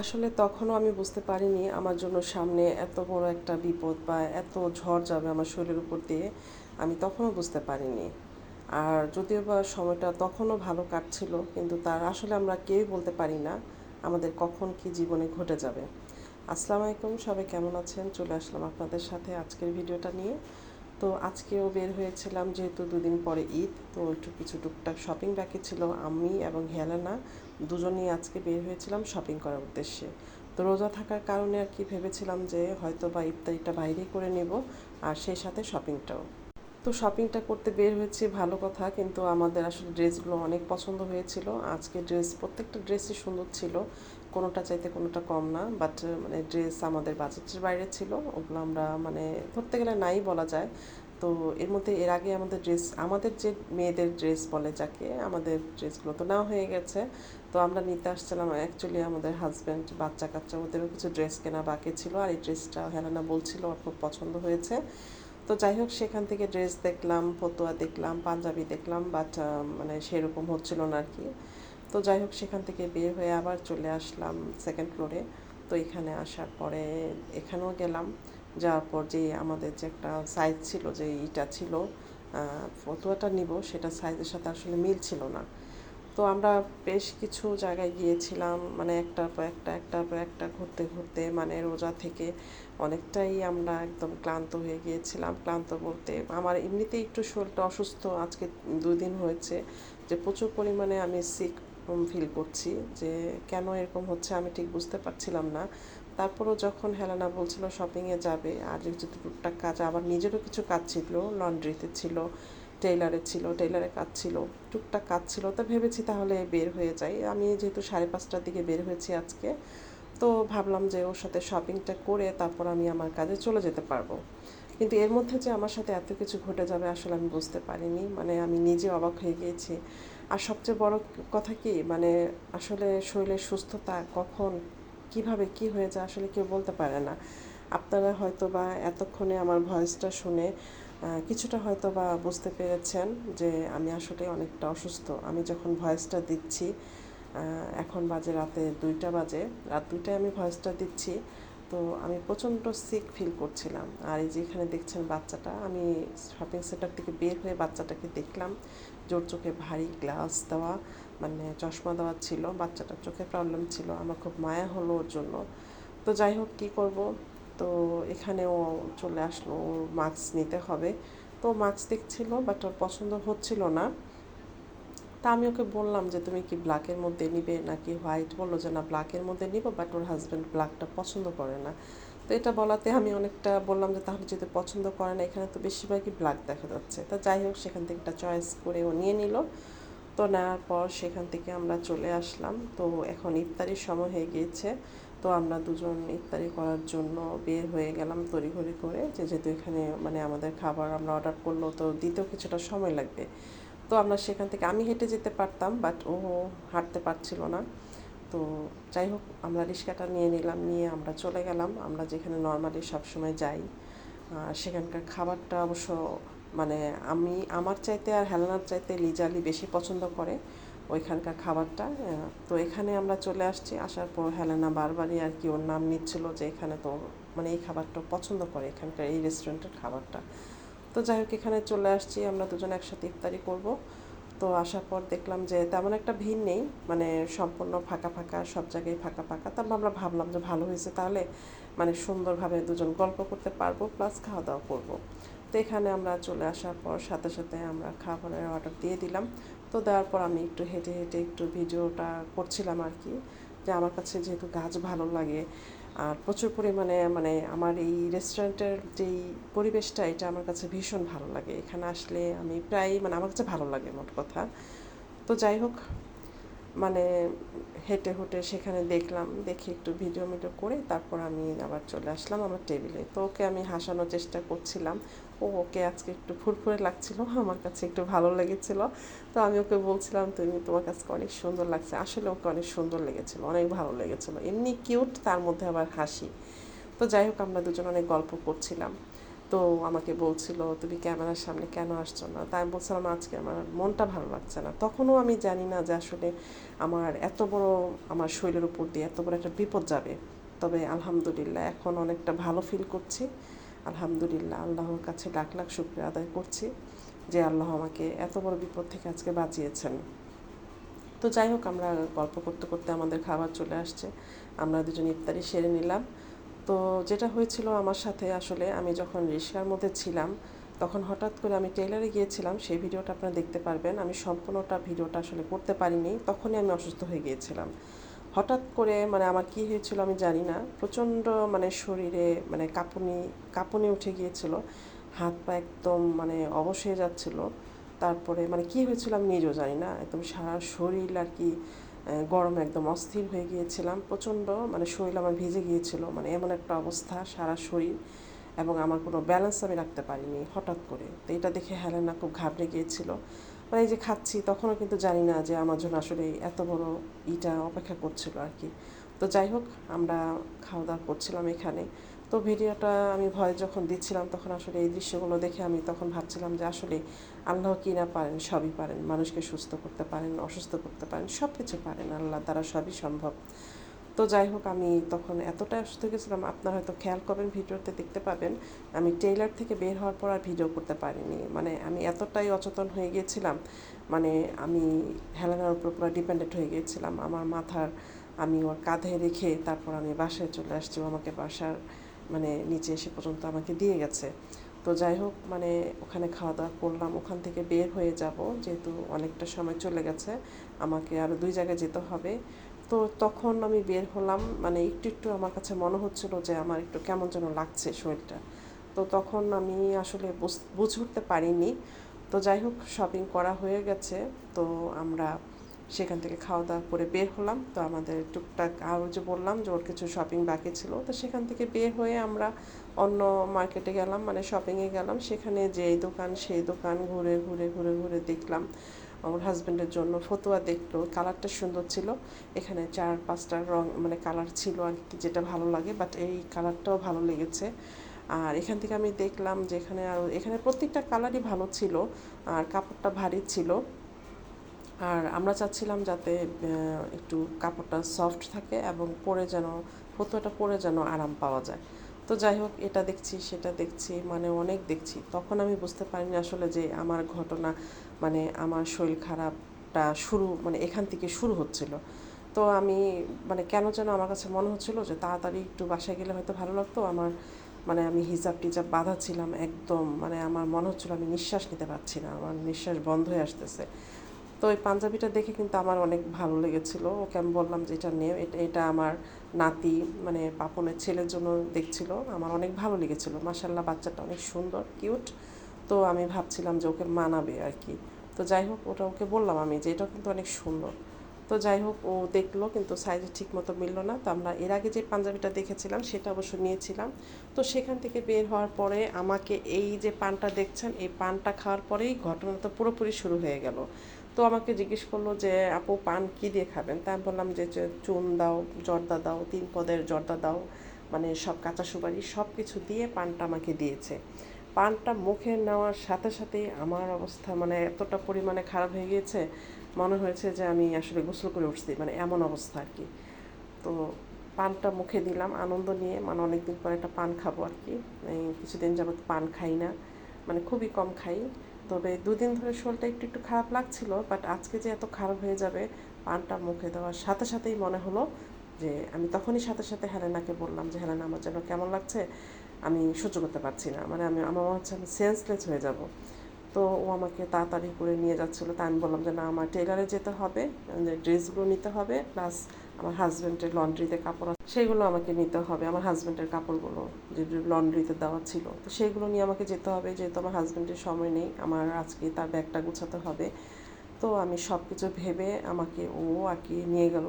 আসলে তখনও আমি বুঝতে পারিনি আমার জন্য সামনে এত বড় একটা বিপদ বা এত ঝড় যাবে আমার শরীরের উপর দিয়ে, আমি তখনও বুঝতে পারিনি। আর যদিও বা সময়টা তখনও ভালো কাটছিল, কিন্তু তার আসলে আমরা কেউই বলতে পারি না আমাদের কখন কি জীবনে ঘটে যাবে। আসসালামু আলাইকুম, সবাই কেমন আছেন? চলে আসলাম আপনাদের সাথে আজকের ভিডিওটা নিয়ে। তো আজকেও বের হয়েছিলাম যেহেতু দুদিন পরে ঈদ, তো একটু কিছু টুকটাক শপিং বাকি ছিল, আমি এবং হেলেনা। দুজনেই আজকে বের হয়েছিলাম শপিং করার উদ্দেশ্যে। তো রোজা থাকার কারণে আর কি ভেবেছিলাম যে হয়তো বা ইফতারিটা বাইরেই করে নেব আর সেই সাথে শপিংটাও তো শপিংটা করতে বের হয়েছি, ভালো কথা, কিন্তু আমাদের আসলে ড্রেসগুলো অনেক পছন্দ হয়েছিল। আজকে ড্রেস, প্রত্যেকটা ড্রেসই সুন্দর ছিল, কোনোটা চাইতে কোনোটা কম না বাট মানে ড্রেস আমাদের বাজেটের বাইরে ছিল। ওগুলো আমরা মানে ধরতে গেলে নাই বলা যায়। তো এর মধ্যে এর আগে আমাদের ড্রেস আমাদের যে মেয়েদের ড্রেস বলে যাকে আমাদের ড্রেসগুলো তো নাও হয়ে গেছে। তো আমরা নিতে আসছিলাম অ্যাকচুয়ালি আমাদের হাজব্যান্ড বাচ্চা কাচ্চা ওদেরও কিছু ড্রেস কেনা বাকি ছিল আর এই ড্রেসটা হেলানা বলছিল ওর খুব পছন্দ হয়েছে। তো যাই হোক, সেখান থেকে ড্রেস দেখলাম, ফতোয়া দেখলাম, পাঞ্জাবি দেখলাম বাট মানে সেরকম হচ্ছিল না আর কি তো যাই হোক, সেখান থেকে বের হয়ে আবার চলে আসলাম সেকেন্ড ফ্লোরে তো এখানে আসার পরে এখানেও গেলাম। যাওয়ার পর যে আমাদের যে একটা সাইজ ছিল, যে ইটা ছিল ফতুয়াটা নিব, সেটা সাইজের সাথে আসলে মিল ছিল না। তো আমরা বেশ কিছু জায়গায় গিয়েছিলাম মানে একটার পর একটা একটার পর একটা ঘুরতে ঘুরতে মানে রোজা থেকে অনেকটাই আমরা একদম ক্লান্ত হয়ে গিয়েছিলাম। ক্লান্ত বলতে আমার এমনিতেই একটু শরীরটা অসুস্থ, আজকে দুই দিন হয়েছে যে প্রচুর পরিমাণে আমি সিক ফিল করছি, যে কেন এরকম হচ্ছে আমি ঠিক বুঝতে পারছিলাম না। তারপরও যখন হেলানা বলছিল শপিংয়ে যাবে, আর যেহেতু টুকটাক কাজ, আবার নিজেরও কিছু কাজ ছিল লন্ড্রিতে ছিল টেইলারে ছিল টেইলারে কাজ ছিল, টুকটাক কাজ ছিল, তো ভেবেছি তাহলে বের হয়ে যাই। আমি যেহেতু সাড়ে পাঁচটার দিকে বের হয়েছি আজকে, তো ভাবলাম যে ওর সাথে শপিংটা করে তারপর আমি আমার কাজে চলে যেতে পারব। কিন্তু এর মধ্যে যে আমার সাথে এত কিছু ঘটে যাবে আসলে আমি বুঝতে পারিনি মানে আমি নিজে অবাক হয়ে গিয়েছি। আর সবচেয়ে বড় কথা কি মানে আসলে শরীরের সুস্থতা কখন কীভাবে কি হয়ে যায় আসলে কেউ বলতে পারে না। আপনারা হয়তো বা এতক্ষণে আমার ভয়েসটা শুনে কিছুটা হয়তো বা বুঝতে পেরেছেন যে আমি আসলে অনেকটা অসুস্থ। আমি যখন ভয়েসটা দিচ্ছি এখন বাজে রাতে দুইটা বাজে। রাত দুইটায় আমি ভয়েসটা দিচ্ছি। তো আমি প্রচণ্ড সিক ফিল করছিলাম। আর এই যে এখানে দেখছেন বাচ্চাটা, আমি শপিং সেন্টার থেকে বের হয়ে বাচ্চাটাকে দেখলাম। জোর চোখে ভারী গ্লাস দেওয়া মানে চশমা দেওয়া ছিল, বাচ্চাটার চোখে প্রবলেম ছিল। আমার খুব মায়া হলো ওর জন্য। তো যাই হোক, কী করব? তো এখানেও চলে আসলো মাস্ক নিতে হবে। তো মাস্ক দেখছিল বাট ওর পছন্দ হচ্ছিল না। তা আমি ওকে বললাম যে, তুমি কি ব্ল্যাকের মধ্যে নিবে নাকি হোয়াইট বলল যে, না ব্ল্যাকের মধ্যে নিব বাট ওর হাজব্যান্ড ব্ল্যাকটা পছন্দ করে না। তো এটা বলাতে আমি অনেকটা বললাম যে, তাহলে যদি পছন্দ করে না, এখানে তো বেশিরভাগই ব্ল্যাক দেখা যাচ্ছে। তা যাই হোক, সেখান থেকে একটা চয়েস করে ও নিয়ে নিল। তো নেওয়ার পর সেখান থেকে আমরা চলে আসলাম। তো এখন ইফতারির সময় হয়ে গিয়েছে। তো আমরা দুজন ইফতারি করার জন্য বের হয়ে গেলাম তড়িঘড়ি করে। যে, যেহেতু এখানে মানে আমাদের খাবার আমরা অর্ডার করল তো দিতেও কিছুটা সময় লাগবে। তো আমরা সেখান থেকে, আমি হেঁটে যেতে পারতাম বাট ও হাঁটতে পারছিল না। তো যাই হোক, আমরা রিক্সাটা নিয়ে নিলাম, নিয়ে আমরা চলে গেলাম। আমরা যেখানে নর্মালি সবসময় যাই সেখানকার খাবারটা অবশ্য মানে আমি, আমার চাইতে আর হেলানার চাইতে লিজালি বেশি পছন্দ করে ওইখানকার খাবারটা। তো এখানে আমরা চলে আসছি। আসার পর হেলেনা বারবারই আর কি ওর নাম নিচ্ছিল যে এখানে তো মানে এই খাবারটা পছন্দ করে, এখানকার এই রেস্টুরেন্টের খাবারটা। তো যাই হোক, এখানে চলে আসছি। আমরা দুজন একসাথে ইফতারি করব। তো আসার পর দেখলাম যে তেমন একটা ভিড় নেই মানে সম্পূর্ণ ফাঁকা ফাঁকা, সব জায়গায় ফাঁকা ফাঁকা। তারপর আমরা ভাবলাম যে ভালো হয়েছে তাহলে মানে সুন্দরভাবে দুজন গল্প করতে পারব প্লাস খাওয়া দাওয়া করব। তো এখানে আমরা চলে আসার পর সাথে সাথে আমরা খাবারের অর্ডার দিয়ে দিলাম। তো দেওয়ার পর আমি একটু হেঁটে হেঁটে একটু ভিডিওটা করছিলাম আর কি, যে আমার কাছে যেহেতু গাছ ভালো লাগে আর প্রচুর পরিমাণে মানে আমার এই রেস্টুরেন্টের যেই পরিবেশটা, এটা আমার কাছে ভীষণ ভালো লাগে। এখানে আসলে আমি প্রায় মানে আমার কাছে ভালো লাগে মোট কথা। তো যাই হোক মানে হেঁটে হুটে সেখানে দেখলাম, দেখে একটু ভিডিও মিডিও করে তারপর আমি আবার চলে আসলাম আমার টেবিলে তো ওকে আমি হাসানোর চেষ্টা করছিলাম। ও ওকে আজকে একটু ফুরফুরে লাগছিল, আমার কাছে একটু ভালো লেগেছিল। তো আমি ওকে বলছিলাম, তুমি তোমার কাছে অনেক সুন্দর লাগছে। আসলে ওকে অনেক সুন্দর লেগেছিল, অনেক ভালো লেগেছিল। এমনি কিউট, তার মধ্যে আবার হাসি। তো যাই হোক, আমরা দুজন অনেক গল্প করছিলাম। তো আমাকে বলছিল, তুমি ক্যামেরার সামনে কেন আসছো না? তাই আমি বলছিলাম, আজকে আমার মনটা ভালো লাগছে না। তখনও আমি জানি না যে আসলে আমার এত বড়, আমার শরীরের উপর দিয়ে এত বড় একটা বিপদ যাবে। তবে আলহামদুলিল্লাহ, এখন অনেকটা ভালো ফিল করছি। আলহামদুলিল্লাহ, আল্লাহর কাছে লাখ লাখ শুক্রিয়া আদায় করছি যে আল্লাহ আমাকে এত বড় বিপদ থেকে আজকে বাঁচিয়েছেন। তো যাই হোক, আমরা গল্প করতে করতে আমাদের খাবার চলে আসছে। আমরা দুজন ইফতারি সেরে নিলাম। তো যেটা হয়েছিল আমার সাথে আসলে আমি যখন রিক্সার মধ্যে ছিলাম, তখন হঠাৎ করে আমি টেলারে গিয়েছিলাম, সেই ভিডিওটা আপনারা দেখতে পারবেন। আমি সম্পূর্ণটা ভিডিওটা আসলে করতে পারিনি, তখনই আমি অসুস্থ হয়ে গিয়েছিলাম। হঠাৎ করে মানে আমার কি হয়েছিল আমি জানি না। প্রচণ্ড মানে শরীরে মানে কাঁপুনি কাঁপুনি উঠে গিয়েছিল। হাত পা একদম মানে অবশ হয়ে যাচ্ছিল। তারপরে মানে কি হয়েছিল আমি নিজেও জানি না। একদম সারা শরীর আর কি গরম একদম অস্থির হয়ে গিয়েছিলাম। প্রচণ্ড মানে শরীর আমার ভিজে গিয়েছিল। মানে এমন একটা অবস্থা সারা শরীর এবং আমার কোনো ব্যালেন্স আমি রাখতে পারিনি হঠাৎ করে। তো এটা দেখে হেলেনা খুব ঘাবড়ে গিয়েছিল। মানে এই যে খাচ্ছি, তখনও কিন্তু জানি না যে আমার জন্য আসলে এত বড় ইটা অপেক্ষা করছিল আর কি। তো যাই হোক, আমরা খাওয়া দাওয়া করছিলাম এখানে। তো ভিডিওটা আমি ভয় যখন দিচ্ছিলাম, তখন আসলে এই দৃশ্যগুলো দেখে আমি তখন ভাবছিলাম যে আসলে আল্লাহ কি না পারেন, সবই পারেন। মানুষকে সুস্থ করতে পারেন, অসুস্থ করতে পারেন সব কিছু পারেন। আল্লাহ দ্বারা সবই সম্ভব। তো যাই হোক, আমি তখন এতটা অসুস্থ গেছিলাম আপনারা হয়তো খেয়াল করবেন, ভিডিওতে দেখতে পাবেন, আমি টেইলার থেকে বের হওয়ার পর আর ভিডিও করতে পারিনি। মানে আমি এতটাই অচেতন হয়ে গিয়েছিলাম মানে আমি হেলেনার উপর পুরো ডিপেন্ডেন্ট হয়ে গিয়েছিলাম। আমার মাথার, আমি ওর কাঁধে রেখে তারপর আমি বাসায় চলে আসছি আমাকে বাসার মানে নিচে এসে পর্যন্ত আমাকে দিয়ে গেছে। তো যাই হোক মানে ওখানে খাওয়া দাওয়া করলাম, ওখান থেকে বের হয়ে যাব, যেহেতু অনেকটা সময় চলে গেছে, আমাকে আরও দুই জায়গায় যেতে হবে। তো তখন আমি বের হলাম। মানে একটু একটু আমার কাছে মনে হচ্ছিল যে আমার একটু কেমন যেন লাগছে শরীরটা। তো তখন আমি আসলে বুঝে উঠতে পারিনি। তো যাই হোক শপিং করা হয়ে গেছে। তো আমরা সেখান থেকে খাওয়া দাওয়া করে বের হলাম। তো আমাদের টুকটাক আরও যে বললাম যে ওর কিছু শপিং বাকি ছিল, তো সেখান থেকে বের হয়ে আমরা অন্য মার্কেটে গেলাম। মানে শপিংয়ে গেলাম। সেখানে যে দোকান, সেই দোকান ঘুরে ঘুরে ঘুরে ঘুরে দেখলাম আমার হাজব্যান্ডের জন্য ফতোয়া দেখল কালারটা সুন্দর ছিল। এখানে চার, পাঁচটা রং মানে কালার ছিল আর কি, যেটা ভালো লাগে বাট এই কালারটাও ভালো লেগেছে। আর এখান থেকে আমি দেখলাম যে এখানে আর, এখানে প্রত্যেকটা কালারই ভালো ছিল, আর কাপড়টা ভারী ছিল। আর আমরা চাচ্ছিলাম যাতে একটু কাপড়টা সফট থাকে এবং পরে যেন, ফতুয়াটা পরে যেন আরাম পাওয়া যায়। তো যাই হোক, এটা দেখছি, সেটা দেখছি মানে অনেক দেখছি। তখন আমি বুঝতে পারিনি আসলে যে আমার ঘটনা মানে আমার শরীর খারাপটা শুরু মানে এখান থেকে শুরু হচ্ছিল। তো আমি মানে কেন যেন আমার কাছে মনে হচ্ছিল যে তাড়াতাড়ি একটু বাসায় গেলে হয়তো ভালো লাগতো। আমার মানে আমি হিজাব টিজাব বাঁধা ছিলাম একদম মানে আমার মনে হচ্ছিল আমি নিঃশ্বাস নিতে পারছি না, আমার নিঃশ্বাস বন্ধ হয়ে আসতেছে। তো ওই পাঞ্জাবিটা দেখে কিন্তু আমার অনেক ভালো লেগেছিল। ওকে আমি বললাম যে, এটা নেও এটা এটা আমার নাতি মানে পাপনের ছেলের জন্য দেখছিল। আমার অনেক ভালো লেগেছিল। মাসাল্লাহ বাচ্চাটা অনেক সুন্দর, কিউট। তো আমি ভাবছিলাম যে, ওকে মানাবে আর কি। তো যাই হোক, ওটা ওকে বললাম আমি যে এটা কিন্তু অনেক সুন্দর। তো যাই হোক, ও দেখল, কিন্তু সাইজে ঠিক মতো মিললো না। তো আমরা এর আগে যে পাঞ্জাবিটা দেখেছিলাম, সেটা অবশ্য নিয়েছিলাম। তো সেখান থেকে বের হওয়ার পরে আমাকে এই যে পানটা দেখছেন, এই পানটা খাওয়ার পরেই ঘটনা তো পুরোপুরি শুরু হয়ে গেল। তো আমাকে জিজ্ঞেস করল যে, আপু, পান কী দিয়ে খাবেন? তাই বললাম যে চুন দাও, জর্দা দাও, তিন পদের জর্দা দাও মানে সব কাঁচা সুপারি সব কিছু দিয়ে পানটা আমাকে দিয়েছে। পানটা মুখে নেওয়ার সাথে সাথেই আমার অবস্থা মানে এতটা পরিমাণে খারাপ হয়ে গিয়েছে, মনে হয়েছে যে আমি আসলে গোসল করে উঠছি মানে এমন অবস্থা আর কি। তো পানটা মুখে দিলাম, আনন্দ নিয়ে মানে অনেকদিন পর একটা পান খাব আর কি। কিছুদিন যাবত পান খাই না মানে খুবই কম খাই। তবে দুদিন ধরে শরীরটা একটু একটু খারাপ লাগছিল বাট আজকে যে এত খারাপ হয়ে যাবে, পানটা মুখে দেওয়ার সাথে সাথেই মনে হলো যে আমি তখনই সাথে সাথে হেলেনাকে বললাম যে, হেলেনা, আমার যেন কেমন লাগছে, আমি সহ্য করতে পারছি না। মানে আমি, আমার মনে হচ্ছে আমি সেন্সলেস হয়ে যাব। তো ও আমাকে তাড়াতাড়ি করে নিয়ে যাচ্ছিল। তাই আমি বললাম যে, না, আমার টেলারে যেতে হবে ড্রেসগুলো নিতে হবে প্লাস আমার হাজব্যান্ডের লন্ড্রিতে কাপড় আছে, সেগুলো আমাকে নিতে হবে। আমার হাজব্যান্ডের কাপড়গুলো যে লন্ড্রিতে দেওয়া ছিল, তো সেইগুলো নিয়ে আমাকে যেতে হবে। যেহেতু আমার হাজব্যান্ডের সময় নেই, আমার আজকে তার ব্যাগটা গুছাতে হবে। তো আমি সব কিছু ভেবে আমাকে ও আর কি নিয়ে গেল।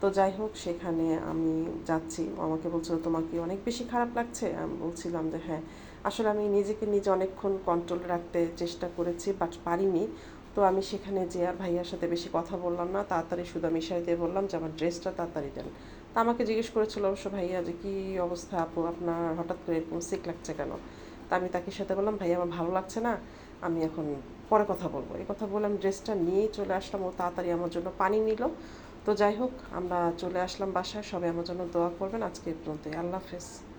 তো যাই হোক, সেখানে আমি যাচ্ছি। আমাকে বলছিল, তোমাকে অনেক বেশি খারাপ লাগছে? আমি বলছিলাম যে হ্যাঁ। আসলে আমি নিজেকে নিজে অনেকক্ষণ কন্ট্রোল রাখতে চেষ্টা করেছি বাট পারিনি। তো আমি সেখানে যে আর ভাইয়ার সাথে বেশি কথা বললাম না, তাড়াতাড়ি শুধু আমি দিয়ে বললাম যে, আমার ড্রেসটা তাড়াতাড়ি দেন। তা আমাকে জিজ্ঞেস করেছিল অবশ্য ভাইয়া যে, কী অবস্থা আপু? আপনার হঠাৎ করে এরকম সিক লাগছে কেন? তা আমি তাকে সাথে বললাম, ভাইয়া, আমার ভালো লাগছে না, আমি এখন পরে কথা বলব। এই কথা বলে আমি ড্রেসটা নিয়েই চলে আসলাম, ও তাড়াতাড়ি আমার জন্য পানি নিল। তো যাই হোক, আমরা চলে আসলাম বাসায়, সবাই আমার জন্য দোয়া করবেন, আজকে এই পর্যন্তই। আল্লাহ হাফেজ।